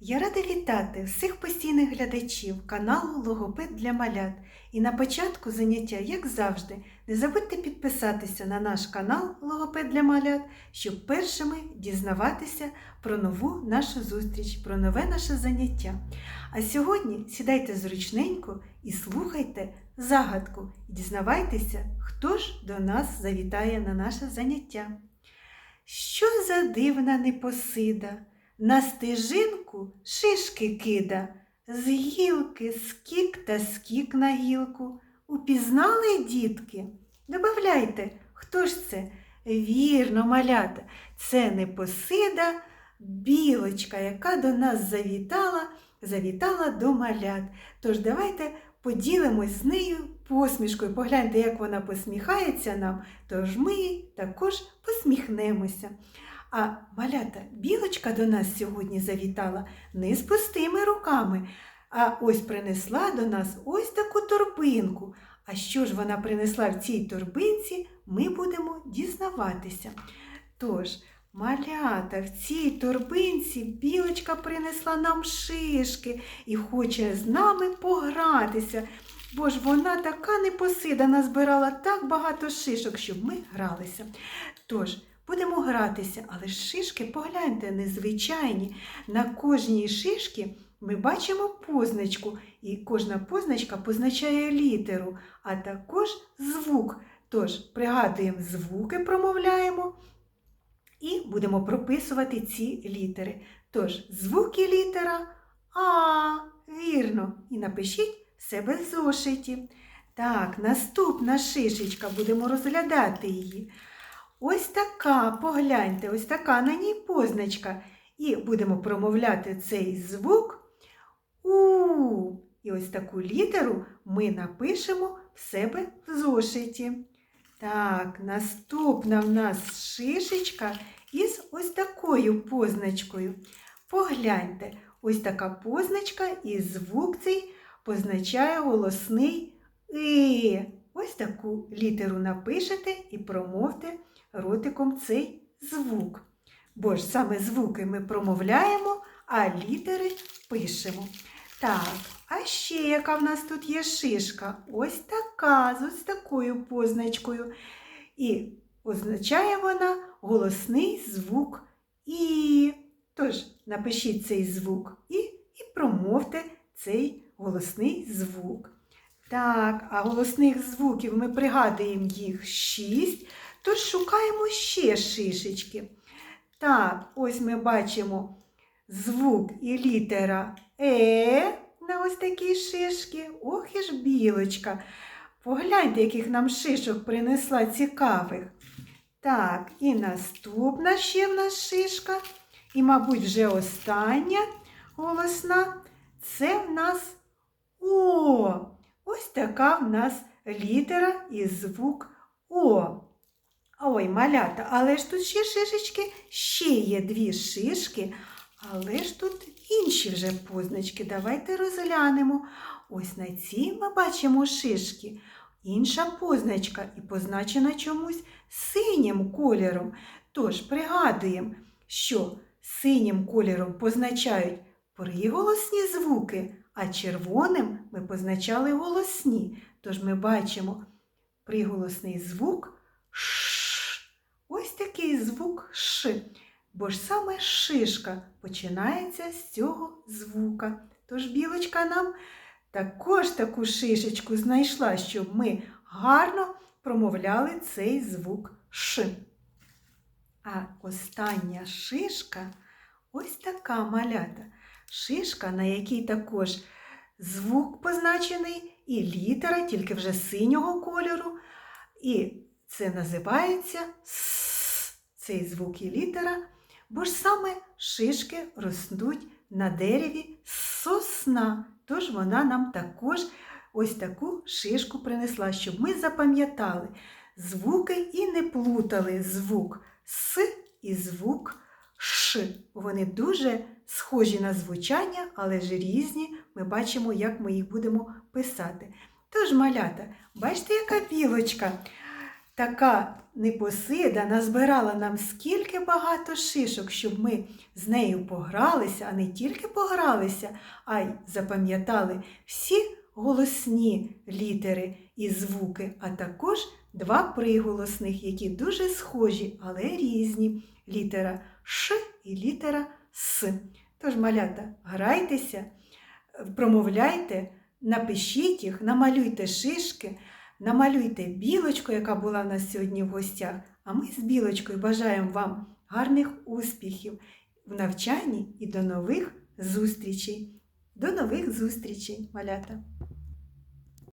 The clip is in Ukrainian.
Я рада вітати всіх постійних глядачів каналу Логопед для малят. І на початку заняття, як завжди, не забудьте підписатися на наш канал Логопед для малят, щоб першими дізнаватися про нову нашу зустріч, про нове наше заняття. А сьогодні сідайте зручненько і слухайте загадку і дізнавайтеся, хто ж до нас завітає на наше заняття. Що за дивна непосида? На стежинку шишки кида, з гілки скік та скік на гілку. Упізнали дітки? Добавляйте, хто ж це? Вірно, малята, це непосида білочка, яка до нас завітала, завітала до малят. Тож давайте поділимось з нею посмішкою. Погляньте, як вона посміхається нам, тож ми також посміхнемося. А малята, білочка до нас сьогодні завітала не з пустими руками, а ось принесла до нас ось таку торбинку. А що ж вона принесла в цій торбинці, ми будемо дізнаватися. Тож, малята, в цій торбинці білочка принесла нам шишки і хоче з нами погратися. Бо ж вона така непосидана, збирала так багато шишок, щоб ми гралися. Тож, Будемо гратися, але шишки, погляньте, незвичайні. На кожній шишці ми бачимо позначку, і кожна позначка позначає літеру, а також звук. Тож пригадуємо звуки, промовляємо і будемо прописувати ці літери. Тож, звуки літера А, вірно, і напишіть себе в зошиті. Так, наступна шишечка, будемо розглядати її. Ось така, погляньте, ось така на ній позначка. І будемо промовляти цей звук У. І ось таку літеру ми напишемо в себе в зошиті. Так, наступна в нас шишечка із ось такою позначкою. Погляньте, ось така позначка і звук цей позначає голосний И. Ось таку літеру напишете і промовте ротиком цей звук. Бо ж саме звуки ми промовляємо, а літери пишемо. Так, а ще яка в нас тут є шишка? Ось така, з ось такою позначкою. І означає вона голосний звук І. Тож, напишіть цей звук І і промовте цей голосний звук. Так, а голосних звуків ми пригадуємо їх шість. Тож шукаємо ще шишечки. Так, ось ми бачимо звук і літера Е на ось такій шишки. Ох і ж білочка. Погляньте, яких нам шишок принесла цікавих. Так, і наступна ще в нас шишка. І, мабуть, вже остання голосна. Це в нас О. Ось така в нас літера і звук О. Ой, малята, але ж тут ще шишечки, ще є дві шишки, але ж тут інші вже позначки. Давайте розглянемо. Ось на цій ми бачимо шишки. Інша позначка і позначена чомусь синім кольором. Тож пригадуємо, що синім кольором позначають приголосні звуки, а червоним ми позначали голосні. Тож ми бачимо приголосний звук. Ось такий звук Ш. Бо ж саме шишка починається з цього звука. Тож білочка нам також таку шишечку знайшла, щоб ми гарно промовляли цей звук Ш. А остання шишка ось така малята. Шишка, на якій також звук позначений і літера, тільки вже синього кольору. І це називається С, цей звук і літера, бо ж саме шишки ростуть на дереві сосна. Тож вона нам також ось таку шишку принесла, щоб ми запам'ятали звуки і не плутали звук С і звук Ш. Вони дуже схожі на звучання, але ж різні. Ми бачимо, як ми їх будемо писати. Тож, малята, бачите, яка білочка? Така непосида назбирала нам скільки багато шишок, щоб ми з нею погралися, а не тільки погралися, а й запам'ятали всі голосні літери і звуки, а також два приголосних, які дуже схожі, але різні. Літера Ш і літера С. Тож, малята, грайтеся, промовляйте, напишіть їх, намалюйте шишки, намалюйте білочку, яка була в нас сьогодні в гостях. А ми з білочкою бажаємо вам гарних успіхів в навчанні і до нових зустрічей. До нових зустрічей, малята!